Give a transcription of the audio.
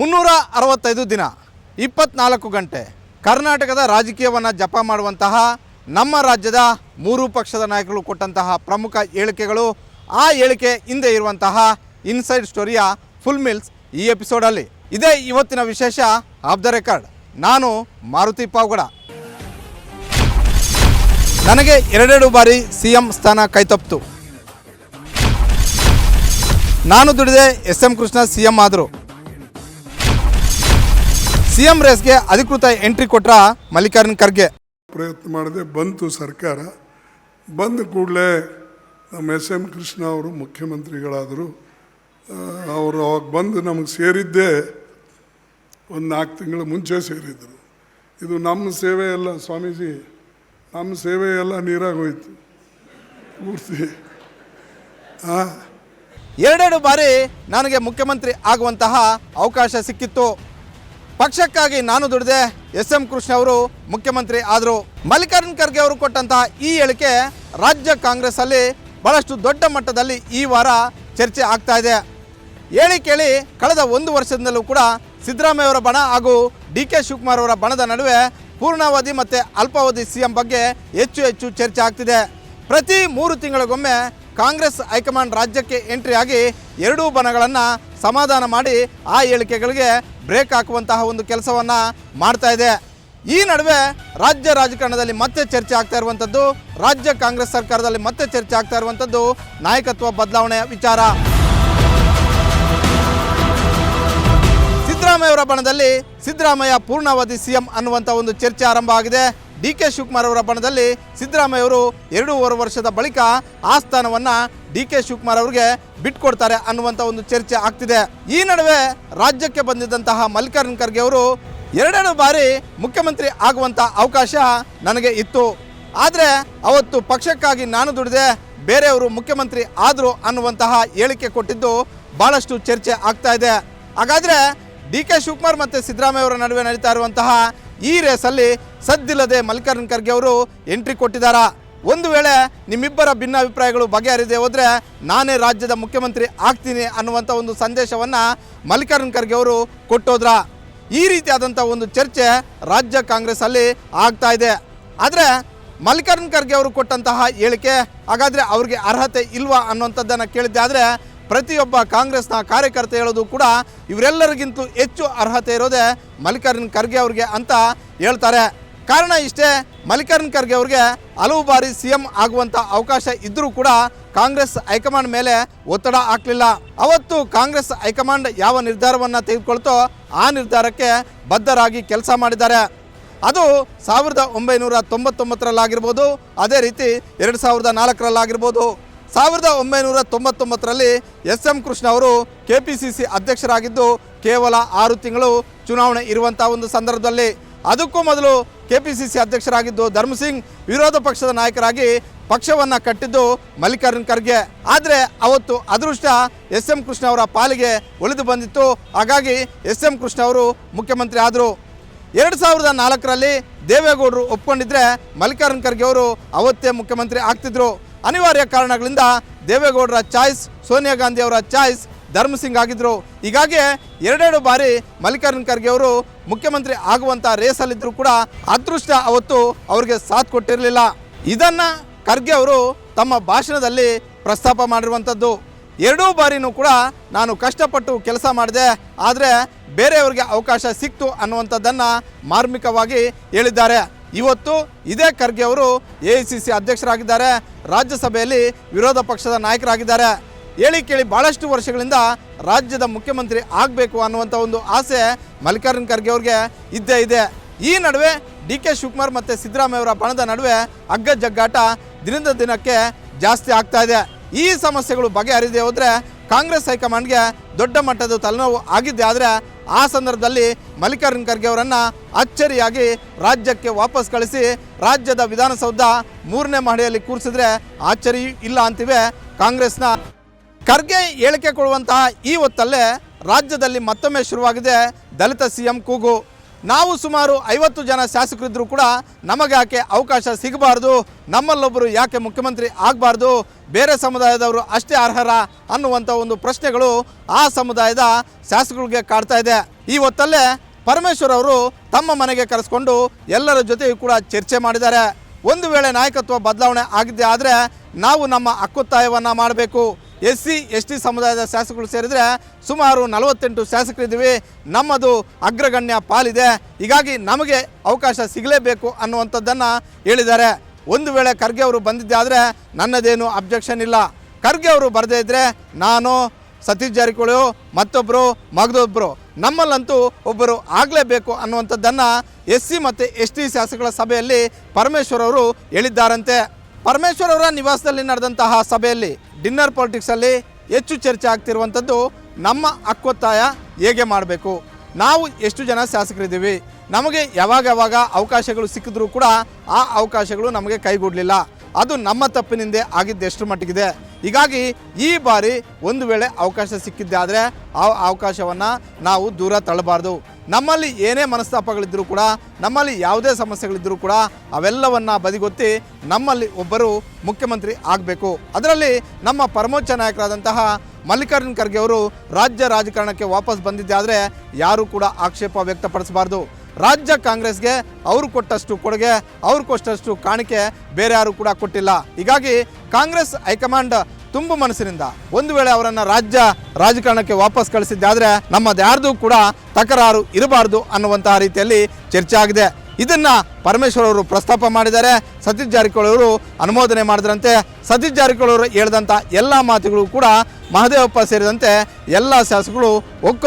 ಮುನ್ನೂರ ಅರವತ್ತೈದು ದಿನ, ಇಪ್ಪತ್ನಾಲ್ಕು ಗಂಟೆ. ಕರ್ನಾಟಕದ ರಾಜಕೀಯವನ್ನು ಜಪ ಮಾಡುವಂತಹ ನಮ್ಮ ರಾಜ್ಯದ ಮೂರು ಪಕ್ಷದ ನಾಯಕರು ಕೊಟ್ಟಂತಹ ಪ್ರಮುಖ ಹೇಳಿಕೆಗಳು, ಆ ಹೇಳಿಕೆ ಹಿಂದೆ ಇರುವಂತಹ ಇನ್ಸೈಡ್ ಸ್ಟೋರಿಯ ಫುಲ್ ಮಿಲ್ಸ್ ಈ ಎಪಿಸೋಡಲ್ಲಿ. ಇದೇ ಇವತ್ತಿನ ವಿಶೇಷ ಆಫ್ ದ ರೆಕಾರ್ಡ್. ನಾನು ಮಾರುತಿ ಪಾವ್ಗಡ. ನನಗೆ ಎರಡೆರಡು ಬಾರಿ ಸಿ ಎಂ ಸ್ಥಾನ ಕೈತಪ್ಪಿತು ನಾನು ದುಡಿದೆ S M Krishna C M ಆದರು. ಸಿ ಎಂ ರೇಸ್ಗೆ ಅಧಿಕೃತ ಎಂಟ್ರಿ ಕೊಟ್ರ ಮಲ್ಲಿಕಾರ್ಜುನ್ ಖರ್ಗೆ. ಪ್ರಯತ್ನ ಮಾಡಿದೆ ಬಂತು ಸರ್ಕಾರ. ಬಂದ ಕೂಡಲೇ ನಮ್ಮ ಎಸ್ ಎಂ ಕೃಷ್ಣ ಅವರು ಮುಖ್ಯಮಂತ್ರಿಗಳಾದರು. ಅವರು ಅವಾಗ ಬಂದು ನಮಗೆ ಸೇರಿದ್ದೇ ಒಂದು ನಾಲ್ಕು ತಿಂಗಳ ಮುಂಚೆ ಸೇರಿದ್ದರು ಇದು ನಮ್ಮ ಸೇವೆ ಎಲ್ಲ ಸ್ವಾಮೀಜಿ ನಮ್ಮ ಸೇವೆ ಎಲ್ಲ ನೀರಾಗೋಯ್ತು ಪೂರ್ತಿ. ಹಾಂ ಎರಡೆರಡು ಬಾರಿ ನನಗೆ ಮುಖ್ಯಮಂತ್ರಿ ಆಗುವಂತಹ ಅವಕಾಶ ಸಿಕ್ಕಿತ್ತು. ಪಕ್ಷಕ್ಕಾಗಿ ನಾನು ದುಡಿದೆ. ಎಸ್ ಎಂ ಕೃಷ್ಣ ಅವರು ಮುಖ್ಯಮಂತ್ರಿ ಆದರು. ಮಲ್ಲಿಕಾರ್ಜುನ್ ಖರ್ಗೆ ಅವರು ಕೊಟ್ಟಂತಹ ಈ ಹೇಳಿಕೆ ರಾಜ್ಯ ಕಾಂಗ್ರೆಸ್ ಅಲ್ಲಿ ಬಹಳಷ್ಟು ದೊಡ್ಡ ಮಟ್ಟದಲ್ಲಿ ಈ ವಾರ ಚರ್ಚೆ ಆಗ್ತಾ ಇದೆ. ಹೇಳಿ ಕೇಳಿ ಕಳೆದ ಒಂದು ವರ್ಷದಿಂದಲೂ ಕೂಡ ಸಿದ್ದರಾಮಯ್ಯ ಅವರ ಬಣ ಹಾಗೂ ಡಿ ಕೆ ಶಿವಕುಮಾರ್ ಅವರ ಬಣದ ನಡುವೆ ಪೂರ್ಣಾವಧಿ ಮತ್ತು ಅಲ್ಪಾವಧಿ ಸಿಎಂ ಬಗ್ಗೆ ಹೆಚ್ಚು ಹೆಚ್ಚು ಚರ್ಚೆ ಆಗ್ತಿದೆ. ಪ್ರತಿ ಮೂರು ತಿಂಗಳಿಗೊಮ್ಮೆ ಕಾಂಗ್ರೆಸ್ ಹೈಕಮಾಂಡ್ ರಾಜ್ಯಕ್ಕೆ ಎಂಟ್ರಿ ಆಗಿ ಎರಡೂ ಬಣಗಳನ್ನು ಸಮಾಧಾನ ಮಾಡಿ ಆ ಹೇಳಿಕೆಗಳಿಗೆ ಬ್ರೇಕ್ ಹಾಕುವಂತಹ ಒಂದು ಕೆಲಸವನ್ನು ಮಾಡ್ತಾ ಇದೆ. ಈ ನಡುವೆ ರಾಜ್ಯ ರಾಜಕಾರಣದಲ್ಲಿ ಮತ್ತೆ ಚರ್ಚೆ ಆಗ್ತಾ ಇರುವಂಥದ್ದು ರಾಜ್ಯ ಕಾಂಗ್ರೆಸ್ ಸರ್ಕಾರದಲ್ಲಿ ಮತ್ತೆ ಚರ್ಚೆ ಆಗ್ತಾ ಇರುವಂಥದ್ದು ನಾಯಕತ್ವ ಬದಲಾವಣೆಯ ವಿಚಾರ. ಸಿದ್ದರಾಮಯ್ಯ ಅವರ ಬಣದಲ್ಲಿ ಸಿದ್ದರಾಮಯ್ಯ ಪೂರ್ಣಾವಧಿ ಸಿಎಂ ಅನ್ನುವಂಥ ಒಂದು ಚರ್ಚೆ ಆರಂಭ ಆಗಿದೆ. ಡಿ ಕೆ ಶಿವಕುಮಾರ್ ಅವರ ಬಣದಲ್ಲಿ ಸಿದ್ದರಾಮಯ್ಯ ಅವರು ಎರಡೂವರೆ ವರ್ಷದ ಬಳಿಕ ಆ ಸ್ಥಾನವನ್ನು ಡಿ ಕೆ ಶಿವಕುಮಾರ್ ಅವರಿಗೆ ಬಿಟ್ಕೊಡ್ತಾರೆ ಅನ್ನುವಂಥ ಒಂದು ಚರ್ಚೆ ಆಗ್ತಿದೆ. ಈ ನಡುವೆ ರಾಜ್ಯಕ್ಕೆ ಬಂದಿದ್ದಂತಹ ಮಲ್ಲಿಕಾರ್ಜುನ್ ಖರ್ಗೆ ಅವರು ಎರಡೆರಡು ಬಾರಿ ಮುಖ್ಯಮಂತ್ರಿ ಆಗುವಂಥ ಅವಕಾಶ ನನಗೆ ಇತ್ತು. ಆದರೆ ಅವತ್ತು ಪಕ್ಷಕ್ಕಾಗಿ ನಾನು ದುಡಿದೆ, ಬೇರೆಯವರು ಮುಖ್ಯಮಂತ್ರಿ ಆದರು ಅನ್ನುವಂತಹ ಹೇಳಿಕೆ ಕೊಟ್ಟಿದ್ದು ಭಾಳಷ್ಟು ಚರ್ಚೆ ಆಗ್ತಾ ಇದೆ. ಹಾಗಾದರೆ ಡಿ ಕೆ ಶಿವಕುಮಾರ್ ಮತ್ತು ಸಿದ್ದರಾಮಯ್ಯ ಅವರ ನಡುವೆ ನಡೀತಾ ಇರುವಂತಹ ಈ ರೇಸಲ್ಲಿ ಸದ್ದಿಲ್ಲದೆ ಮಲ್ಲಿಕಾರ್ಜುನ್ ಖರ್ಗೆ ಅವರು ಎಂಟ್ರಿ ಕೊಟ್ಟಿದ್ದಾರೆ? ಒಂದು ವೇಳೆ ನಿಮ್ಮಿಬ್ಬರ ಭಿನ್ನಾಭಿಪ್ರಾಯಗಳು ಬಗೆಹರಿದೆ ಹೋದರೆ ನಾನೇ ರಾಜ್ಯದ ಮುಖ್ಯಮಂತ್ರಿ ಆಗ್ತೀನಿ ಅನ್ನುವಂಥ ಒಂದು ಸಂದೇಶವನ್ನು ಮಲ್ಲಿಕಾರ್ಜುನ್ ಖರ್ಗೆ ಅವರು ಕೊಟ್ಟೋದ್ರ? ಈ ರೀತಿಯಾದಂಥ ಒಂದು ಚರ್ಚೆ ರಾಜ್ಯ ಕಾಂಗ್ರೆಸ್ಸಲ್ಲಿ ಆಗ್ತಾ ಇದೆ. ಆದರೆ ಮಲ್ಲಿಕಾರ್ಜುನ್ ಖರ್ಗೆ ಅವರು ಕೊಟ್ಟಂತಹ ಹೇಳಿಕೆ ಹಾಗಾದರೆ ಅವ್ರಿಗೆ ಅರ್ಹತೆ ಇಲ್ವಾ ಅನ್ನುವಂಥದ್ದನ್ನು ಕೇಳಿದ್ದೆ. ಆದರೆ ಪ್ರತಿಯೊಬ್ಬ ಕಾಂಗ್ರೆಸ್ನ ಕಾರ್ಯಕರ್ತ ಹೇಳೋದು ಕೂಡ ಇವರೆಲ್ಲರಿಗಿಂತ ಹೆಚ್ಚು ಅರ್ಹತೆ ಇರೋದೇ ಮಲ್ಲಿಕಾರ್ಜುನ್ ಖರ್ಗೆ ಅವ್ರಿಗೆ ಅಂತ ಹೇಳ್ತಾರೆ. ಕಾರಣ ಇಷ್ಟೇ, ಮಲ್ಲಿಕಾರ್ಜುನ್ ಖರ್ಗೆ ಅವ್ರಿಗೆ ಹಲವು ಬಾರಿ ಸಿ ಎಂ ಆಗುವಂಥ ಅವಕಾಶ ಇದ್ದರೂ ಕೂಡ ಕಾಂಗ್ರೆಸ್ ಹೈಕಮಾಂಡ್ ಮೇಲೆ ಒತ್ತಡ ಹಾಕಲಿಲ್ಲ. ಅವತ್ತು ಕಾಂಗ್ರೆಸ್ ಹೈಕಮಾಂಡ್ ಯಾವ ನಿರ್ಧಾರವನ್ನು ತೆಗೆದುಕೊಳ್ತೋ ಆ ನಿರ್ಧಾರಕ್ಕೆ ಬದ್ಧರಾಗಿ ಕೆಲಸ ಮಾಡಿದ್ದಾರೆ. ಅದು ಸಾವಿರದ ಒಂಬೈನೂರ ತೊಂಬತ್ತೊಂಬತ್ತರಲ್ಲಾಗಿರ್ಬೋದು, ಅದೇ ರೀತಿ ಎರಡು ಸಾವಿರದ ನಾಲ್ಕರಲ್ಲಾಗಿರ್ಬೋದು. ಸಾವಿರದ ಒಂಬೈನೂರ ತೊಂಬತ್ತೊಂಬತ್ತರಲ್ಲಿ ಎಸ್ ಎಂ ಕೃಷ್ಣ ಅವರು ಕೆ ಪಿ ಸಿ ಸಿ ಅಧ್ಯಕ್ಷರಾಗಿದ್ದು ಕೇವಲ ಆರು ತಿಂಗಳು ಚುನಾವಣೆ ಇರುವಂಥ ಒಂದು ಸಂದರ್ಭದಲ್ಲಿ. ಅದಕ್ಕೂ ಮೊದಲು ಕೆ ಪಿ ಸಿ ಸಿ ಅಧ್ಯಕ್ಷರಾಗಿದ್ದು ಧರ್ಮಸಿಂಗ್ ವಿರೋಧ ಪಕ್ಷದ ನಾಯಕರಾಗಿ ಪಕ್ಷವನ್ನು ಕಟ್ಟಿದ್ದು ಮಲ್ಲಿಕಾರ್ಜುನ್ ಖರ್ಗೆ. ಆದರೆ ಅವತ್ತು ಅದೃಷ್ಟ ಎಸ್ ಎಂ ಕೃಷ್ಣ ಅವರ ಪಾಲಿಗೆ ಉಳಿದು ಬಂದಿತ್ತು. ಹಾಗಾಗಿ ಎಸ್ ಎಂ ಕೃಷ್ಣ ಅವರು ಮುಖ್ಯಮಂತ್ರಿ ಆದರು. ಎರಡು ಸಾವಿರದ ನಾಲ್ಕರಲ್ಲಿ ದೇವೇಗೌಡರು ಒಪ್ಕೊಂಡಿದ್ರೆ ಮಲ್ಲಿಕಾರ್ಜುನ್ ಖರ್ಗೆ ಅವರು ಅವತ್ತೇ ಮುಖ್ಯಮಂತ್ರಿ ಆಗ್ತಿದ್ರು. ಅನಿವಾರ್ಯ ಕಾರಣಗಳಿಂದ ದೇವೇಗೌಡರ ಚಾಯ್ಸ್, ಸೋನಿಯಾ ಗಾಂಧಿ ಅವರ ಚಾಯ್ಸ್ ಧರ್ಮಸಿಂಗ್ ಆಗಿದ್ದರು ಹೀಗಾಗಿ ಎರಡೆರಡು ಬಾರಿ ಮಲ್ಲಿಕಾರ್ಜುನ್ ಖರ್ಗೆ ಅವರು ಮುಖ್ಯಮಂತ್ರಿ ಆಗುವಂಥ ರೇಸಲ್ಲಿದ್ದರೂ ಕೂಡ ಅದೃಷ್ಟ ಅವತ್ತು ಅವರಿಗೆ ಸಾಥ್ ಕೊಟ್ಟಿರಲಿಲ್ಲ. ಇದನ್ನು ಖರ್ಗೆ ಅವರು ತಮ್ಮ ಭಾಷಣದಲ್ಲಿ ಪ್ರಸ್ತಾಪ ಮಾಡಿರುವಂಥದ್ದು ಎರಡೂ ಬಾರಿನೂ ಕೂಡ ನಾನು ಕಷ್ಟಪಟ್ಟು ಕೆಲಸ ಮಾಡಿದೆ. ಆದರೆ ಬೇರೆಯವರಿಗೆ ಅವಕಾಶ ಸಿಕ್ತು ಅನ್ನುವಂಥದ್ದನ್ನು ಮಾರ್ಮಿಕವಾಗಿ ಹೇಳಿದ್ದಾರೆ. ಇವತ್ತು ಇದೇ ಖರ್ಗೆ ಅವರು ಎ ಐ ಸಿ ಸಿ ಅಧ್ಯಕ್ಷರಾಗಿದ್ದಾರೆ. ರಾಜ್ಯಸಭೆಯಲ್ಲಿ ವಿರೋಧ ಪಕ್ಷದ ನಾಯಕರಾಗಿದ್ದಾರೆ. ಹೇಳಿ ಕೇಳಿ ಭಾಳಷ್ಟು ವರ್ಷಗಳಿಂದ ರಾಜ್ಯದ ಮುಖ್ಯಮಂತ್ರಿ ಆಗಬೇಕು ಅನ್ನುವಂಥ ಒಂದು ಆಸೆ ಮಲ್ಲಿಕಾರ್ಜುನ್ ಖರ್ಗೆ ಅವ್ರಿಗೆ ಇದ್ದೇ ಇದೆ. ಈ ನಡುವೆ ಡಿ ಕೆ ಶಿವಕುಮಾರ್ ಮತ್ತು ಸಿದ್ದರಾಮಯ್ಯ ಅವರ ಬಣದ ನಡುವೆ ಅಗ್ಗ ಜಗ್ಗಾಟ ದಿನದ ದಿನಕ್ಕೆ ಜಾಸ್ತಿ ಆಗ್ತಾ ಇದೆ. ಈ ಸಮಸ್ಯೆಗಳು ಬಗೆಹರಿದೇ ಹೋದರೆ ಕಾಂಗ್ರೆಸ್ ಹೈಕಮಾಂಡ್ಗೆ ದೊಡ್ಡ ಮಟ್ಟದ ತಲೆನೋವು ಆಗಿದ್ದೆ ಆದರೆ ಆ ಸಂದರ್ಭದಲ್ಲಿ ಮಲ್ಲಿಕಾರ್ಜುನ್ ಖರ್ಗೆ ಅವರನ್ನು ಅಚ್ಚರಿಯಾಗಿ ರಾಜ್ಯಕ್ಕೆ ವಾಪಸ್ ಕಳಿಸಿ ರಾಜ್ಯದ ವಿಧಾನಸೌಧ ಮೂರನೇ ಮಹಡಿಯಲ್ಲಿ ಕೂರಿಸಿದ್ರೆ ಆಶ್ಚರ್ಯ ಇಲ್ಲ ಅಂತಿವೆ ಕಾಂಗ್ರೆಸ್ನ ಖರ್ಗೆ ಹೇಳಿಕೆ ಕೊಡುವಂತಹ ಈ ಹೊತ್ತಲ್ಲೇ ರಾಜ್ಯದಲ್ಲಿ ಮತ್ತೊಮ್ಮೆ ಶುರುವಾಗಿದೆ ದಲಿತ ಸಿ ಎಂ ಕೂಗು. ನಾವು ಸುಮಾರು ಐವತ್ತು ಜನ ಶಾಸಕರಿದ್ದರೂ ಕೂಡ ನಮಗೆ ಯಾಕೆ ಅವಕಾಶ ಸಿಗಬಾರ್ದು? ನಮ್ಮಲ್ಲೊಬ್ಬರು ಯಾಕೆ ಮುಖ್ಯಮಂತ್ರಿ ಆಗಬಾರ್ದು? ಬೇರೆ ಸಮುದಾಯದವರು ಅಷ್ಟೇ ಅರ್ಹರ ಅನ್ನುವಂಥ ಒಂದು ಪ್ರಶ್ನೆಗಳು ಆ ಸಮುದಾಯದ ಶಾಸಕರಿಗೆ ಕಾಡ್ತಾ ಇದೆ. ಈ ಹೊತ್ತಲ್ಲೇ ಪರಮೇಶ್ವರ್ ಅವರು ತಮ್ಮ ಮನೆಗೆ ಕರೆಸ್ಕೊಂಡು ಎಲ್ಲರ ಜೊತೆಯೂ ಕೂಡ ಚರ್ಚೆ ಮಾಡಿದ್ದಾರೆ. ಒಂದು ವೇಳೆ ನಾಯಕತ್ವ ಬದಲಾವಣೆ ಆಗಿದ್ದೆ ಆದರೆ ನಾವು ನಮ್ಮ ಹಕ್ಕೊತ್ತಾಯವನ್ನು ಮಾಡಬೇಕು. ಎಸ್ ಸಿ ಎಸ್ ಟಿ ಸಮುದಾಯದ ಶಾಸಕರು ಸೇರಿದರೆ ಸುಮಾರು ನಲವತ್ತೆಂಟು ಶಾಸಕರಿದ್ದೀವಿ. ನಮ್ಮದು ಅಗ್ರಗಣ್ಯ ಪಾಲಿದೆ. ಹೀಗಾಗಿ ನಮಗೆ ಅವಕಾಶ ಸಿಗಲೇಬೇಕು ಅನ್ನುವಂಥದ್ದನ್ನು ಹೇಳಿದ್ದಾರೆ. ಒಂದು ವೇಳೆ ಖರ್ಗೆ ಅವರು ಬಂದಿದ್ದೆ ಆದರೆ ನನ್ನದೇನು ಅಬ್ಜೆಕ್ಷನ್ ಇಲ್ಲ. ಖರ್ಗೆ ಅವರು ಬರದೇ ಇದ್ದರೆ ನಾನು, ಸತೀಶ್ ಜಾರಕಿಹೊಳಿ ಮತ್ತೊಬ್ಬರು ಮಗದೊಬ್ಬರು ನಮ್ಮಲ್ಲಂತೂ ಒಬ್ಬರು ಆಗಲೇಬೇಕು ಅನ್ನುವಂಥದ್ದನ್ನು ಎಸ್ ಸಿ ಮತ್ತು ಎಸ್ ಟಿ ಶಾಸಕರ ಸಭೆಯಲ್ಲಿ ಪರಮೇಶ್ವರ್ ಅವರು ಹೇಳಿದ್ದಾರಂತೆ. ಪರಮೇಶ್ವರ್ ಅವರ ನಿವಾಸದಲ್ಲಿ ನಡೆದಂತಹ ಸಭೆಯಲ್ಲಿ ಡಿನ್ನರ್ ಪಾಲಿಟಿಕ್ಸಲ್ಲಿ ಹೆಚ್ಚು ಚರ್ಚೆ ಆಗ್ತಿರುವಂಥದ್ದು ನಮ್ಮ ಹಕ್ಕೊತ್ತಾಯ ಹೇಗೆ ಮಾಡಬೇಕು? ನಾವು ಎಷ್ಟು ಜನ ಶಾಸಕರಿದ್ದೀವಿ? ನಮಗೆ ಯಾವಾಗ ಯಾವಾಗ ಅವಕಾಶಗಳು ಸಿಕ್ಕಿದ್ರೂ ಕೂಡ ಆ ಅವಕಾಶಗಳು ನಮಗೆ ಕೈಗೂಡಲಿಲ್ಲ. ಅದು ನಮ್ಮ ತಪ್ಪಿನಿಂದ ಆಗಿದ್ದು ಎಷ್ಟು ಮಟ್ಟಿಗಿದೆ. ಹೀಗಾಗಿ ಈ ಬಾರಿ ಒಂದು ವೇಳೆ ಅವಕಾಶ ಸಿಕ್ಕಿದ್ದೆ ಆದರೆ ಆ ಅವಕಾಶವನ್ನು ನಾವು ದೂರ ತಳ್ಳಬಾರ್ದು. ನಮ್ಮಲ್ಲಿ ಏನೇ ಮನಸ್ತಾಪಗಳಿದ್ದರೂ ಕೂಡ, ನಮ್ಮಲ್ಲಿ ಯಾವುದೇ ಸಮಸ್ಯೆಗಳಿದ್ದರೂ ಕೂಡ ಅವೆಲ್ಲವನ್ನು ಬದಿಗೊತ್ತಿ ನಮ್ಮಲ್ಲಿ ಒಬ್ಬರು ಮುಖ್ಯಮಂತ್ರಿ ಆಗಬೇಕು. ಅದರಲ್ಲಿ ನಮ್ಮ ಪರಮೋಚ್ಚ ನಾಯಕರಾದಂತಹ ಮಲ್ಲಿಕಾರ್ಜುನ್ ಖರ್ಗೆ ಅವರು ರಾಜ್ಯ ರಾಜಕಾರಣಕ್ಕೆ ವಾಪಸ್ ಬಂದಿದ್ದಾದರೆ ಯಾರೂ ಕೂಡ ಆಕ್ಷೇಪ ವ್ಯಕ್ತಪಡಿಸಬಾರ್ದು. ರಾಜ್ಯ ಕಾಂಗ್ರೆಸ್ಗೆ ಅವರು ಕೊಟ್ಟಷ್ಟು ಕೊಡುಗೆ, ಅವ್ರು ಕೊಟ್ಟಷ್ಟು ಕಾಣಿಕೆ ಬೇರೆ ಯಾರು ಕೂಡ ಕೊಟ್ಟಿಲ್ಲ. ಹೀಗಾಗಿ ಕಾಂಗ್ರೆಸ್ ಹೈಕಮಾಂಡ್ ತುಂಬು ಮನಸ್ಸಿನಿಂದ ಒಂದು ವೇಳೆ ಅವರನ್ನು ರಾಜ್ಯ ರಾಜಕಾರಣಕ್ಕೆ ವಾಪಸ್ ಕಳಿಸಿದ್ದಾದರೆ ನಮ್ಮದು ಯಾರ್ದು ಕೂಡ ತಕರಾರು ಇರಬಾರ್ದು ಅನ್ನುವಂತಹ ರೀತಿಯಲ್ಲಿ ಚರ್ಚೆ ಆಗಿದೆ. ಇದನ್ನ ಪರಮೇಶ್ವರ್ ಅವರು ಪ್ರಸ್ತಾಪ ಮಾಡಿದ್ದಾರೆ. ಸತೀಶ್ ಜಾರಕಿಹೊಳಿ ಅವರು ಅನುಮೋದನೆ ಮಾಡಿದ್ರಂತೆ. ಸತೀಶ್ ಜಾರಕಿಹೊಳಿ ಅವರು ಹೇಳಿದಂಥ ಎಲ್ಲ ಮಾತುಗಳು ಕೂಡ ಮಹದೇವಪ್ಪ ಸೇರಿದಂತೆ ಎಲ್ಲ ಶಾಸಕರು ಒಕ್ಕ